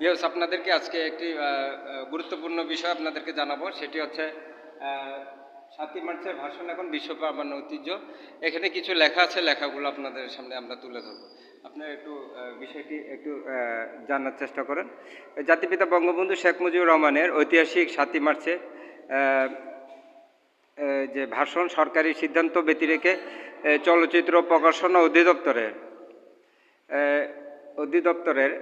বিহস আপনাদেরকে আজকে একটি গুরুত্বপূর্ণ বিষয় আপনাদেরকে জানাব। সেটি হচ্ছে সাতই মার্চের ভাষণ এখন বিশ্ব প্রামাণ্য ঐতিহ্য। এখানে কিছু লেখা আছে, লেখাগুলো আপনাদের সামনে আমরা তুলে ধরবো। আপনারা একটু বিষয়টি একটু জানার চেষ্টা করেন। জাতিপিতা বঙ্গবন্ধু শেখ মুজিবুর রহমানের ঐতিহাসিক সাতই মার্চে যে ভাষণ, সরকারি সিদ্ধান্ত ব্যতিরেকে চলচ্চিত্র প্রকাশনা অধিদপ্তরের অধিদপ্তরের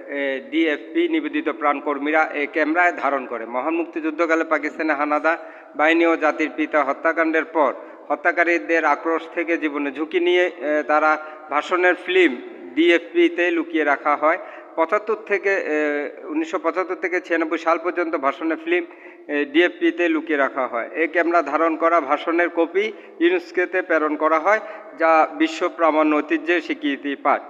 ডিএফপি নিবেদিত প্রাণকর্মীরা এই ক্যামেরায় ধারণ করে। মহান মুক্তিযুদ্ধকালে পাকিস্তানে হানাদা বাহিনী ও জাতির পিতা হত্যাকাণ্ডের পর হত্যাকারীদের আক্রোশ থেকে জীবনে ঝুঁকি নিয়ে তারা ভাষণের ফিল্ম ডিএফপিতে লুকিয়ে রাখা হয়। পঁচাত্তর থেকে উনিশশো পঁচাত্তর থেকে ছিয়ানব্বই সাল পর্যন্ত ভাষণের ফিল্ম ডিএফপিতে লুকিয়ে রাখা হয়। এই ক্যামেরা ধারণ করা ভাষণের কপি ইউনেস্কোতে প্রেরণ করা হয়, যা বিশ্ব প্রামাণ্য ঐতিহ্যের স্বীকৃতি পায়।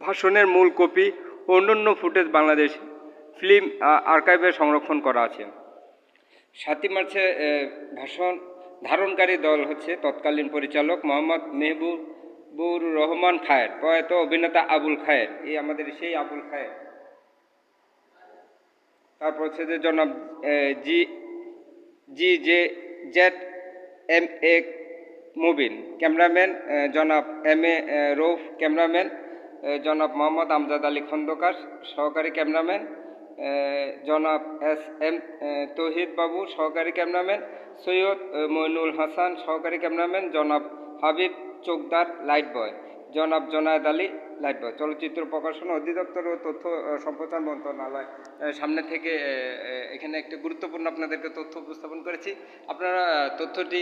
ভাষণের মূল কপি অন্যান্য ফুটেজ বাংলাদেশ ফিল্ম আর্কাইভে সংরক্ষণ করা আছে। সাতই মার্চে ভাষণ ধারণকারী দল হচ্ছে তৎকালীন পরিচালক মোহাম্মদ মেহবুবুর রহমান খায়ের, প্রয়াত অভিনেতা আবুল খায়ের। এই আমাদের সেই আবুল খায়ের। তারপর হচ্ছে যে জনাব G G, J, Z, M, A, Mubin. Cameraman জনাব এম, এ রৌফ ক্যামেরাম্যান জনাব মোহাম্মদ আমজাদ আলী খন্দকার, সহকারী ক্যামেরাম্যান। জনাব এস এম তৌহিদ বাবু, সহকারী ক্যামেরাম্যান। সৈয়দ মইনুল হাসান, সহকারী ক্যামেরাম্যান। জনাব হাবিব চোকদার, লাইট বয়। জনাব জনায়েদ আলী, লাইট বয়। চলচ্চিত্র প্রকাশন অধিদপ্তর ও তথ্য সম্প্রচার মন্ত্রণালয় সামনে থেকে এখানে একটা গুরুত্বপূর্ণ আপনাদেরকে তথ্য উপস্থাপন করেছি। আপনারা তথ্যটি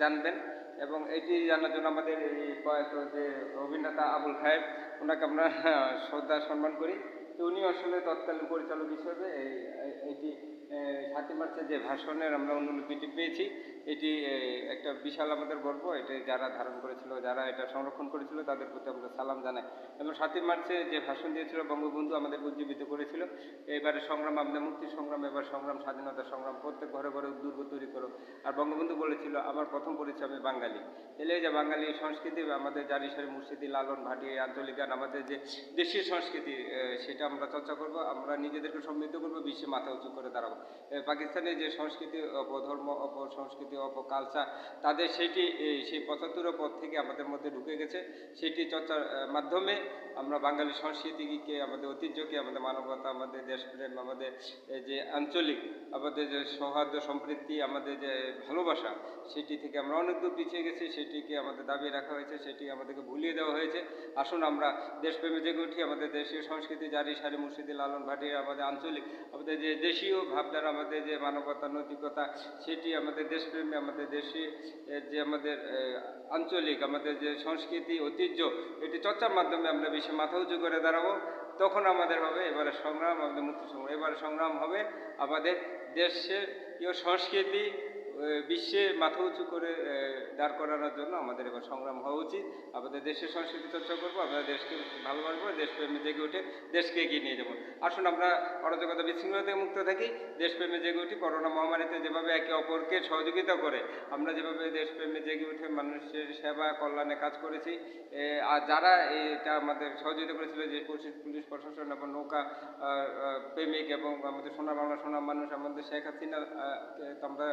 জানবেন। এবং এটি জানার জন্য আমাদের এই প্রয়াত যে অভিনেতা আবুল খায়েব ওনাকে আমরা শ্রদ্ধা সম্মান করি। উনি আসলে তৎকালীন পরিচালক হিসেবে আহ, সাতই মার্চে যে ভাষণের আমরা অনুলিপিটি পেয়েছি এটি একটা বিশাল আমাদের গর্ব। এটি যারা ধারণ করেছিল যারা এটা সংরক্ষণ করেছিল তাদের প্রতি আমরা সালাম জানাই। এবং সাতই মার্চে যে ভাষণ দিয়েছিল বঙ্গবন্ধু আমাদেরকে উজ্জীবিত করেছিল। এবারে সংগ্রাম আমাদের মুক্তি সংগ্রাম এবার সংগ্রাম স্বাধীনতা সংগ্রাম প্রত্যেক ঘরে ঘরে দুর্গ তৈরি করো। আর বঙ্গবন্ধু বলেছিল আমার প্রথম পরিচয় আমি বাঙালি। এলে যে বাঙালি সংস্কৃতি আমাদের জারিসারি মুর্শিদি লালন ভাটি আঞ্চলিক গান আমাদের যে দেশীয় সংস্কৃতি সেটা আমরা চর্চা করব, আমরা নিজেদেরকে সমৃদ্ধ করব, বিশ্বে মাথা উঁচু করে দাঁড়াবো। পাকিস্তানের যে সংস্কৃতি অপধর্ম, অপসংস্কৃতি, অপকালচার, তাদের সেটি সেই পঁচাত্তরের পর থেকে আমাদের মধ্যে ঢুকে গেছে। সেটি চর্চার মাধ্যমে আমরা বাঙালি সংস্কৃতিকে, আমাদের ঐতিহ্যকে, আমাদের মানবতা, আমাদের দেশপ্রেম, আমাদের যে আঞ্চলিক, আমাদের যে সৌহার্দ্য, সম্প্রীতি, আমাদের যে ভালোবাসা, সেটি থেকে আমরা অনেক দূর পিছিয়ে গেছি। সেটিকে আমাদের দাবি রাখা হয়েছে সেটি আমাদেরকে ভুলিয়ে দেওয়া হয়েছে। আসুন আমরা দেশপ্রেমে জেগে উঠি, আমাদের দেশীয় সংস্কৃতি জারি সারি মুর্শিদি লালন ভাটি আমাদের আঞ্চলিক, আমাদের যে দেশীয় ভাবধারা, আমাদের যে মানবতা, নৈতিকতা, সেটি আমাদের দেশপ্রেমে, আমাদের দেশি যে আমাদের আঞ্চলিক, আমাদের যে সংস্কৃতি, ঐতিহ্য, এটি চর্চার মাধ্যমে আমরা বেশি মাথা উঁচু করে দাঁড়াবো। তখন আমাদের হবে, এবারে সংগ্রাম, আমাদের মুক্তি সংগ্রাম এবারে সংগ্রাম হবে আমাদের দেশের ইয়ে সংস্কৃতি বিশ্বে মাথা উঁচু করে দাঁড় করানোর জন্য আমাদের এবার সংগ্রাম হওয়া উচিত। আমাদের দেশের সংস্কৃতি চর্চা করব, আমরা দেশকে ভালোবাসবো দেশপ্রেমে জেগে উঠে দেশকে এগিয়ে নিয়ে যাব। আসুন আমরা অরাজকতা বিশৃঙ্খলা থেকে মুক্ত থাকি, দেশপ্রেমে জেগে উঠি, করোনা মহামারীতে যেভাবে একে অপরকে সহযোগিতা করে, আমরা যেভাবে দেশপ্রেমে জেগে উঠে মানুষের সেবা, কল্যাণে কাজ করেছি আর যারা এটা আমাদের সহযোগিতা করেছিল যে পুলিশ প্রশাসন এবং নৌকা প্রেমিক এবং আমাদের সোনা বাংলা সোনা মানুষ, আমাদের শেখ হাসিনা আমরা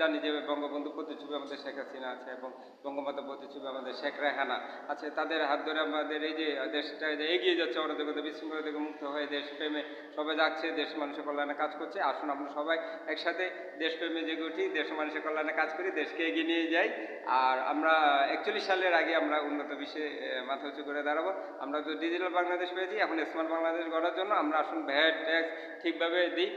জানি যে বঙ্গবন্ধু প্রতিচ্ছবি আমাদের শেখ হাসিনা আছে এবং বঙ্গমাতা প্রতিচ্ছবি আমাদের শেখ রেহানা আছে। তাদের হাত ধরে আমাদের এই যে দেশটা যে এগিয়ে যাচ্ছে, অরাজকতা বিশৃঙ্খলা থেকে মুক্ত হয়ে দেশপ্রেমে সবাই যাচ্ছে, দেশ মানুষের কল্যাণে কাজ করছে। আসুন আমরা সবাই একসাথে দেশপ্রেমে জেগে উঠি, দেশ মানুষের কল্যাণে কাজ করি, দেশকে এগিয়ে নিয়ে যাই। আর আমরা একচল্লিশ সালের আগে আমরা উন্নত বিশ্বে মাথা উঁচু করে দাঁড়াবো। আমরা তো ডিজিটাল বাংলাদেশ পেয়েছি, এখন স্মার্ট বাংলাদেশ গড়ার জন্য আমরা আসুন ভ্যাট ট্যাক্স ঠিকভাবে দিই।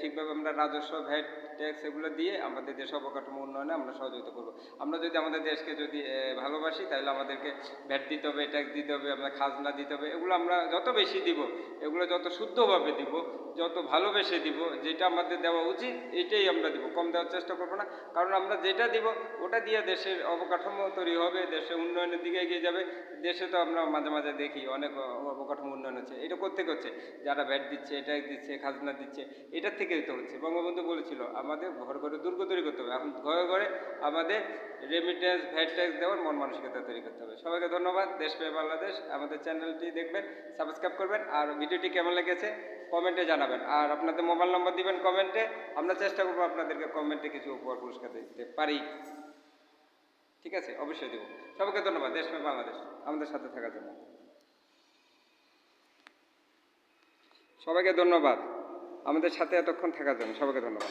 ঠিকভাবে আমরা রাজস্ব ভ্যাট ট্যাক্স এগুলো দিয়ে আমাদের দেশ অবকাঠামো উন্নয়নে আমরা সহযোগিতা করব। আমরা যদি আমাদের দেশকে যদি ভালোবাসি, তাহলে আমাদেরকে ভ্যাট দিতে হবে ট্যাক্স দিতে হবে আমরা খাজনা দিতে হবে, এগুলো আমরা যত বেশি দিব, এগুলো যত শুদ্ধভাবে দিব, যত ভালোবেসে দিব, যেটা আমাদের দেওয়া উচিত, এটাই আমরা দিব। কম দেওয়ার চেষ্টা করব না। কারণ আমরা যেটা দিব, ওটা দিয়ে দেশের অবকাঠামো তৈরি হবে দেশের উন্নয়নের দিকে এগিয়ে যাবে। দেশে তো আমরা মাঝে মাঝে দেখি অনেক অবকাঠামো উন্নয়ন হচ্ছে। এটা কোথেকে হচ্ছে যারা ভ্যাট দিচ্ছে ট্যাক্স দিচ্ছে, খাজনা দিচ্ছে, এটার থেকেই তো হচ্ছে। বঙ্গবন্ধু বলেছিল আমাদের ঘর ঘরে দুর্গ তৈরি করতে হবে। এখন ঘরে ঘরে আমাদের রেমিটেন্স ভ্যাট ট্যাক্স দেওয়ার মন মানসিকতা তৈরি করতে হবে। সবাইকে ধন্যবাদ। দেশ দেশপ্রিয় বাংলাদেশ। আমাদের চ্যানেলটি দেখবেন সাবস্ক্রাইব করবেন, আর ভিডিওটি কেমন লেগেছে কমেন্টে জানাবেন। আর আপনাদের মোবাইল নম্বর দিবেন কমেন্টে। আমরা চেষ্টা করব আপনাদেরকে কমেন্টে কিছু উপহার পুরস্কার দিতে পারি। ঠিক আছে? অবশ্যই দেবো। সবাইকে ধন্যবাদ। দেশ দেশপ্রিয় বাংলাদেশ। আমাদের সাথে থাকার জন্য। সবাইকে ধন্যবাদ। আমাদের সাথে এতক্ষণ থাকার জন্য। সবাইকে ধন্যবাদ।